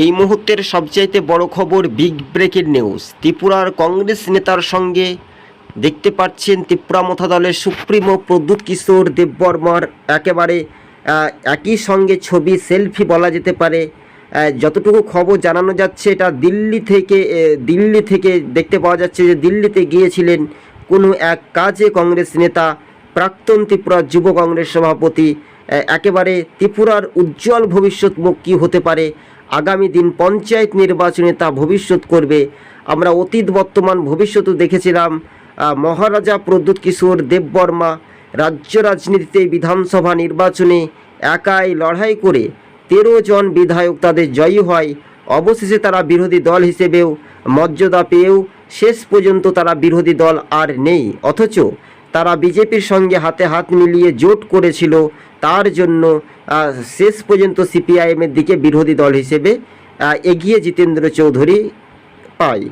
এই মুহূর্তের সবচাইতে বড় খবর বিগ ব্রেকিং নিউজ। ত্রিপুরার কংগ্রেস নেতার সঙ্গে দেখতে পাচ্ছেন ত্রিপুরা মথা দলের সুপ্রিমো প্রদ্যুৎ কিশোর দেববর্মার একেবারে একই সঙ্গে ছবি, সেলফি বলা যেতে পারে। যতটুকু খবর জানানো যাচ্ছে, এটা দিল্লি থেকে দিল্লি থেকে দেখতে পাওয়া যাচ্ছে যে দিল্লিতে গিয়েছিলেন কোনো এক কাজে কংগ্রেস নেতা, প্রাক্তন ত্রিপুরা যুব কংগ্রেস সভাপতি। একেবারে ত্রিপুরার উজ্জ্বল ভবিষ্যৎ মুখ কী হতে পারে। আগামী দিন পঞ্চায়েত নির্বাচনে তা ভবিষ্যৎ করবে। আমরা অতীত বর্তমান ভবিষ্যৎও দেখেছিলাম। মহারাজা প্রদ্যুৎ কিশোর দেববর্মা রাজ্য রাজনীতিতে বিধানসভা নির্বাচনে একাই লড়াই করে তেরো জন বিধায়ক তাদের জয়ী হয়। অবশেষে তারা বিরোধী দল হিসেবেও মর্যাদা পেয়েও শেষ পর্যন্ত তারা বিরোধী দল আর নেই। অথচ তারা বিজেপির সঙ্গে হাতে হাত মিলিয়ে জোট করেছিল, তার জন্য শেষ পর্যন্ত সিপিআইএমের দিকে বিরোধী দল হিসেবে এগিয়ে জিতেন্দ্র চৌধুরী পায়।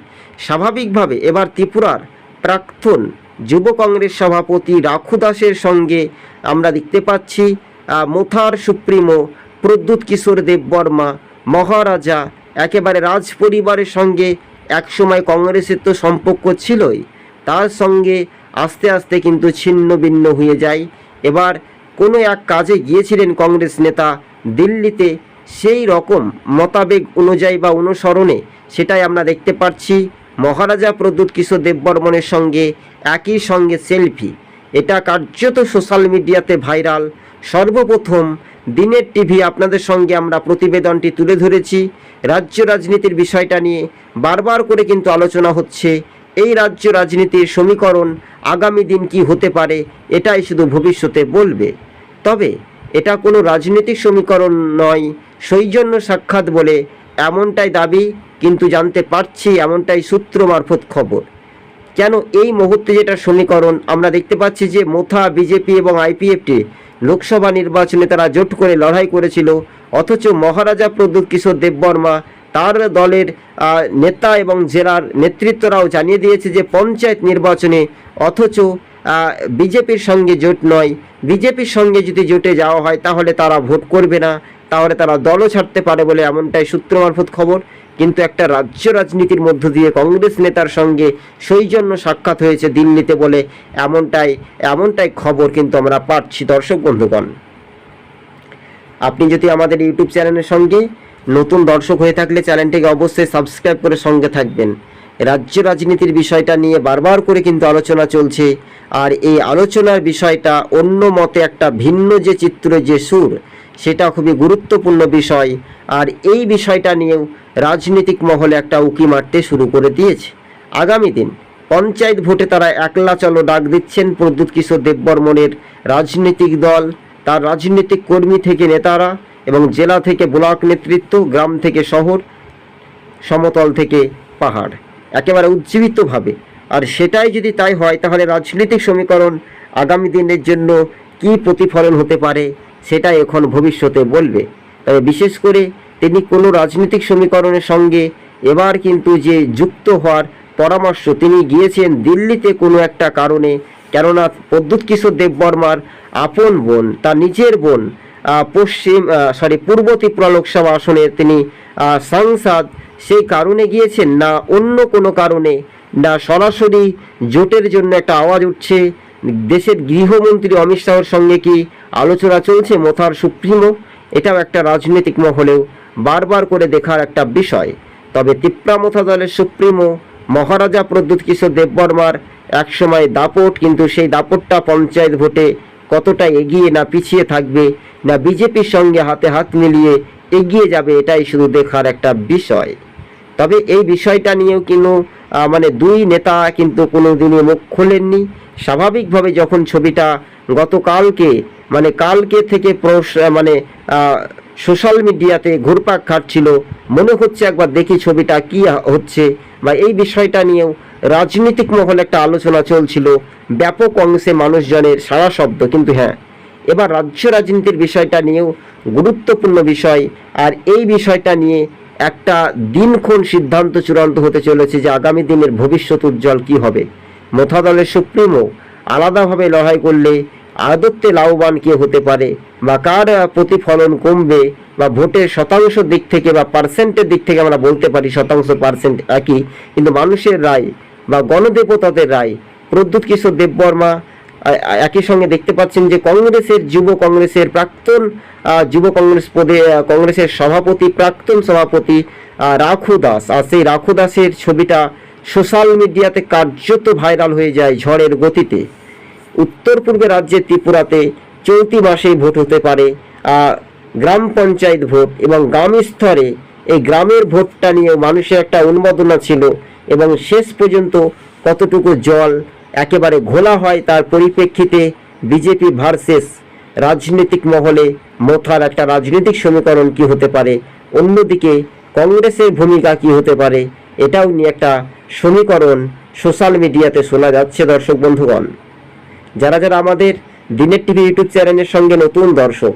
স্বাভাবিকভাবে এবার ত্রিপুরার প্রাক্তন যুব কংগ্রেস সভাপতি রাখু দাসের সঙ্গে আমরা দেখতে পাচ্ছি মোথার সুপ্রিমো, প্রদ্যুৎ কিশোর দেববর্মা, মহারাজা, একেবারে রাজ পরিবারের সঙ্গে একসময় কংগ্রেসের তো সম্পর্ক ছিলই। তার সঙ্গে আস্তে আস্তে কিন্তু ছিন্ন ভিন্ন হয়ে যায়। এবার কোনো এক কাজে গিয়েছিলেন কংগ্রেস নেতা। দিল্লিতে সেই রকম মতাবেগ অনুযায়ী বা অনুসরণে সেটাই আমরা দেখতে পাচ্ছি। মহারাজা প্রদ্যুৎ কিশোর দেববর্মনের সঙ্গে একই সঙ্গে সেলফি। এটা কার্যত সোশ্যাল মিডিয়াতে ভাইরাল। সর্বপ্রথম দিনের টিভি আপনাদের সঙ্গে আমরা প্রতিবেদনটি তুলে ধরেছি। রাজ্য রাজনীতির বিষয়টা নিয়ে বারবার করে কিন্তু আলোচনা হচ্ছে। এই রাজ্য রাজনীতির সমীকরণ আগামী দিন কি হতে পারে, এটাই শুধু ভবিষ্যতে বলবে। তবে এটা কোনো রাজনৈতিক সমীকরণ নয় সৌজন্য সাক্ষাৎ বলে এমনটাই দাবি, কিন্তু জানতে পারছি এমনটাই সূত্র মারফত খবর। কেন এই মুহূর্তে যেটা সমীকরণ, আমরা দেখতে পাচ্ছি যে মোথা, বিজেপি এবং আইপিএফটি লোকসভা নির্বাচনে তারা জোট করে লড়াই করেছিল, অথচ মহারাজা প্রদ্যুৎ কিশোর দেববর্মা তার দলের নেতা এবং জেলার নেতৃত্বরাও জানিয়ে দিয়েছে যে পঞ্চায়েত নির্বাচনে অথচ বিজেপির সঙ্গে জোট নয়। বিজেপির সঙ্গে যদি জোটে যাওয়া হয় তাহলে তারা ভোট করবে না। তাহলে তারা দলও ছাড়তে পারে বলে এমনটাই সূত্র মারফত খবর। কিন্তু একটা রাজ্য রাজনীতির মধ্য দিয়ে কংগ্রেস নেতার সঙ্গে সৌজন্য সাক্ষাৎ হয়েছে দিল্লিতে বলে এমনটাই এমনটাই খবর কিন্তু আমরা পাচ্ছি দর্শক বন্ধুগণ। আপনি যদি আমাদের ইউটিউব চ্যানেলের সঙ্গে নতুন দর্শক হয়ে থাকলে চ্যানেলটিকে অবশ্যই সাবস্ক্রাইব করে সঙ্গে থাকবেন। রাজ্য রাজনীতির বিষয়টা নিয়ে বারবার করে কিন্তু আলোচনা চলছে। আর এই আলোচনার বিষয়টা অন্য মতে একটা ভিন্ন যে চিত্র, যে সুর, সেটা খুবই গুরুত্বপূর্ণ বিষয়। আর এই বিষয়টা নিয়েও রাজনৈতিক মহলে একটা উকি মারতে শুরু করে দিয়েছে। আগামী দিন পঞ্চায়েত ভোটে তারা একলা চলো ডাক দিচ্ছেন প্রদ্যুৎ কিশোর দেববর্মনের রাজনৈতিক দল, তার রাজনৈতিক কর্মী থেকে নেতারা। এবং জেলা থেকে ব্লক নেতৃত্ব, গ্রাম থেকে শহর, সমতল থেকে পাহাড়। একেবারে উজ্জীবিতভাবে। আর সেটাই যদি তাই হয়, তাহলে রাজনৈতিক সমীকরণ আগামী দিনের জন্য কি প্রতিফলন হতে পারে, সেটাই এখন ভবিষ্যতে বলবে। তবে বিশেষ করে তিনি কোনো রাজনৈতিক সমীকরণের সঙ্গে এবার কিন্তু যে যুক্ত হওয়ার পরামর্শ তিনি গিয়েছেন দিল্লিতে কোনো একটা কারণে, কেননা প্রদ্যুৎ কিশোর দেববর্মার আপন বোন, তার নিজের বোন পশ্চিম সরি পূর্ব ত্রিপুরা লোকসভা আসনে তিনি সাংসদ। সেই কারণে গিয়েছেন না অন্য কোনো কারণে? না সরাসরি জোটের জন্য একটা আওয়াজ উঠছে? দেশের গৃহমন্ত্রী অমিত শাহর সঙ্গে কি আলোচনা চলছে মোথার সুপ্রিমো? এটাও একটা রাজনৈতিক মহলেও বারবার করে দেখার একটা বিষয়। তবে তিপ্রা তিপ্রামথা দলের সুপ্রিমো, মহারাজা প্রদ্যুৎ কিশোর দেববর্মার একসময় দাপট, কিন্তু সেই দাপটটা পঞ্চায়েত ভোটে কতটা এগিয়ে না পিছিয়ে থাকবে, না বিজেপির সঙ্গে হাতে হাত মিলিয়ে এগিয়ে যাবে, এটাই শুধু দেখার একটা বিষয়। তবে এই বিষয়টা নিয়েও কিন্তু মানে দুই নেতা কিন্তু কোনো দিনই মুখ খোলেননি। স্বাভাবিকভাবে যখন ছবিটা গতকালকে মানে কালকে থেকে মানে সোশ্যাল মিডিয়াতে ঘুরপাক খাটছিল মনে হচ্ছে একবার দেখি ছবিটা কি হচ্ছে, বা এই বিষয়টা নিয়েও রাজনৈতিক মহলে একটা আলোচনা চলছিল। ব্যাপক অংশে মানুষজনের সারা শব্দ, কিন্তু হ্যাঁ। এবার রাজ্য রাজনীতির বিষয়টা নিয়েও গুরুত্বপূর্ণ বিষয়, আর এই বিষয়টা নিয়ে একটা দিনক্ষণ সিদ্ধান্ত চূড়ান্ত হতে চলেছে যে আগামী দিনের ভবিষ্যৎ উজ্জ্বল কি হবে। মোথা দলের সুপ্রিমো আলাদাভাবে লড়াই করলে আদত্তে লাভবান কে হতে পারে বা কার প্রতিফলন কমবে বা ভোটের শতাংশ দিক থেকে বা পার্সেন্টের দিক থেকে আমরা বলতে পারি শতাংশ পার্সেন্ট একই, কিন্তু মানুষের রায় বা গণদেবতাদের রায়। প্রদ্যুৎ কিশোর দেববর্মা একই সঙ্গে দেখতে পাচ্ছেন যে কংগ্রেসের যুব কংগ্রেসের প্রাক্তন যুব কংগ্রেস পদে কংগ্রেসের সভাপতি, প্রাক্তন সভাপতি রাখু দাস। আর সেই রাখু দাসের ছবিটা সোশ্যাল মিডিয়াতে কার্যত ভাইরাল হয়ে যায় ঝড়ের গতিতে। উত্তর পূর্বে রাজ্যের ত্রিপুরাতে চলতি মাসেই ভোট হতে পারে গ্রাম পঞ্চায়েত ভোট এবং গ্রাম স্তরে এই গ্রামের ভোটটা নিয়ে মানুষের একটা উন্মাদনা ছিল। এবং শেষ পর্যন্ত কতটুকু জল একেবারে ঘোলা হয় তার পরিপ্রেক্ষিতে বিজেপি ভার্সেস রাজনৈতিক মহলে মোথার একটা রাজনৈতিক সমীকরণ কি হতে পারে? অন্যদিকে কংগ্রেসের ভূমিকা কি হতে পারে? এটাও নিয়ে একটা সমীকরণ সোশ্যাল মিডিয়াতে শোনা যাচ্ছে দর্শক বন্ধুগণ। যারা যারা আমাদের দিনের টিভি ইউটিউব চ্যানেলের সঙ্গে নতুন দর্শক,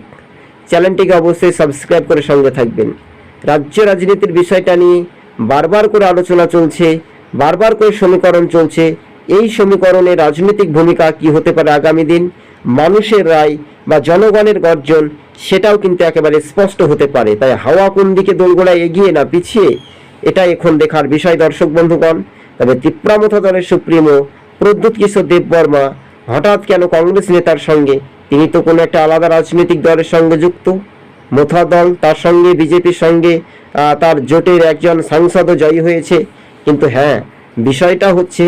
চ্যানেলটিকে অবশ্যই সাবস্ক্রাইব করে সঙ্গে থাকবেন। রাজ্য রাজনীতির বিষয়টা নিয়ে বারবার করে আলোচনা চলছে, বারবার করে সমীকরণ চলছে। এই সমীকরণে রাজনৈতিক ভূমিকা কি হতে পারে আগামী দিন? মানুষের রায় বা জনগণের গর্জন, সেটাও কিন্তু একেবারে স্পষ্ট হতে পারে। তাই হাওয়া কোন দিকে দোলগোড়ায় এগিয়ে না পিছিয়ে এটা এখন দেখার বিষয় দর্শক বন্ধুগণ। তবে ত্রিপুরামথা দলের সুপ্রিমো প্রদ্যুৎ কিশোর দেববর্মা হঠাৎ কেন কংগ্রেস নেতার সঙ্গে? তিনি তো কোনো একটা আলাদা রাজনৈতিক দলের সঙ্গে যুক্ত। মোথা দল তার সঙ্গে, বিজেপির সঙ্গে তার জোটের একজন সাংসদও জয়ী হয়েছে। কিন্তু হ্যাঁ বিষয়টা হচ্ছে,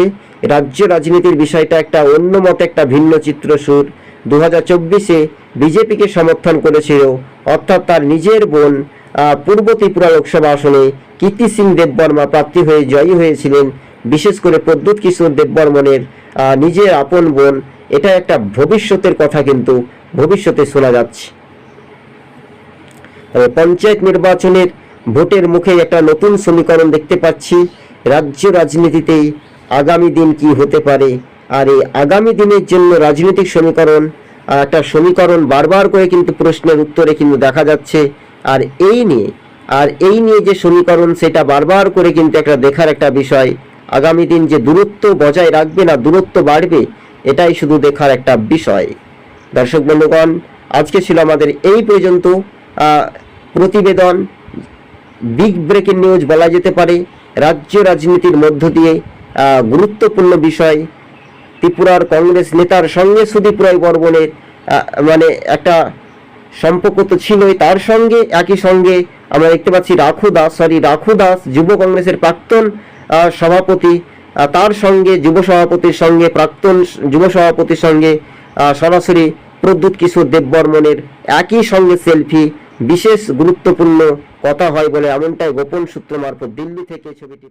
রাজ্য রাজনীতির বিষয়টা একটা অন্য মতে একটা ভিন্ন চিত্র সুর। দু হাজার চব্বিশে বিজেপিকে সমর্থন করেছিল, অর্থাৎ তার নিজের বোন পূর্ব ত্রিপুরা লোকসভা আসনে কীর্তি সিং দেববর্মা প্রার্থী হয়ে জয়ী হয়েছিলেন। বিশেষ করে প্রদ্যুৎ কিশোর দেববর্মনের নিজের আপন বোন। এটা একটা ভবিষ্যতের কথা কিন্তু ভবিষ্যতে শোনা যাচ্ছে। পঞ্চায়েত নির্বাচনের ভোটের মুখে একটা নতুন সমীকরণ দেখতে পাচ্ছি। রাজ্য রাজনীতিতে আগামী দিন কি হতে পারে? আর এই আগামী দিনের জন্য রাজনৈতিক সমীকরণ একটা সমীকরণ বারবার করে কিন্তু প্রশ্নের উত্তরে কিন্তু দেখা যাচ্ছে। আর এই নিয়ে, আর এই নিয়ে যে সমীকরণ, সেটা বারবার করে কিন্তু একটা দেখার একটা বিষয়। আগামী দিন যে দূরত্ব বজায় রাখবে না, দূরত্ব বাড়বে, এটাই শুধু দেখার একটা বিষয়। দর্শক বন্ধুগণ, আজকে ছিল আমাদের এই পর্যন্ত। প্রতিবেদন বিগ ব্রেকিং নিউজ বলা যেতে পারে, রাজ্য রাজনীতির মধ্য দিয়ে গুরুত্বপূর্ণ বিষয়, ত্রিপুরার কংগ্রেস নেতার সঙ্গে সুদীপ রায় বর্মনের মানে একটা সম্পর্ক তো ছিলই, তার সঙ্গে, একই সঙ্গে আমরা দেখতে পাচ্ছি রাখু দাস সরি রাখু দাস যুব কংগ্রেসের প্রাক্তন সভাপতি তার সঙ্গে, যুব সভাপতির সঙ্গে, প্রাক্তন যুব সভাপতির সঙ্গে সরাসরি প্রদ্যুৎ কিশোর দেববর্মনের একই সঙ্গে সেলফি বিশেষ গুরুত্বপূর্ণ কথা হয় বলে এমনটাই গোপন সূত্র মারফত দিল্লি থেকে ছবিটি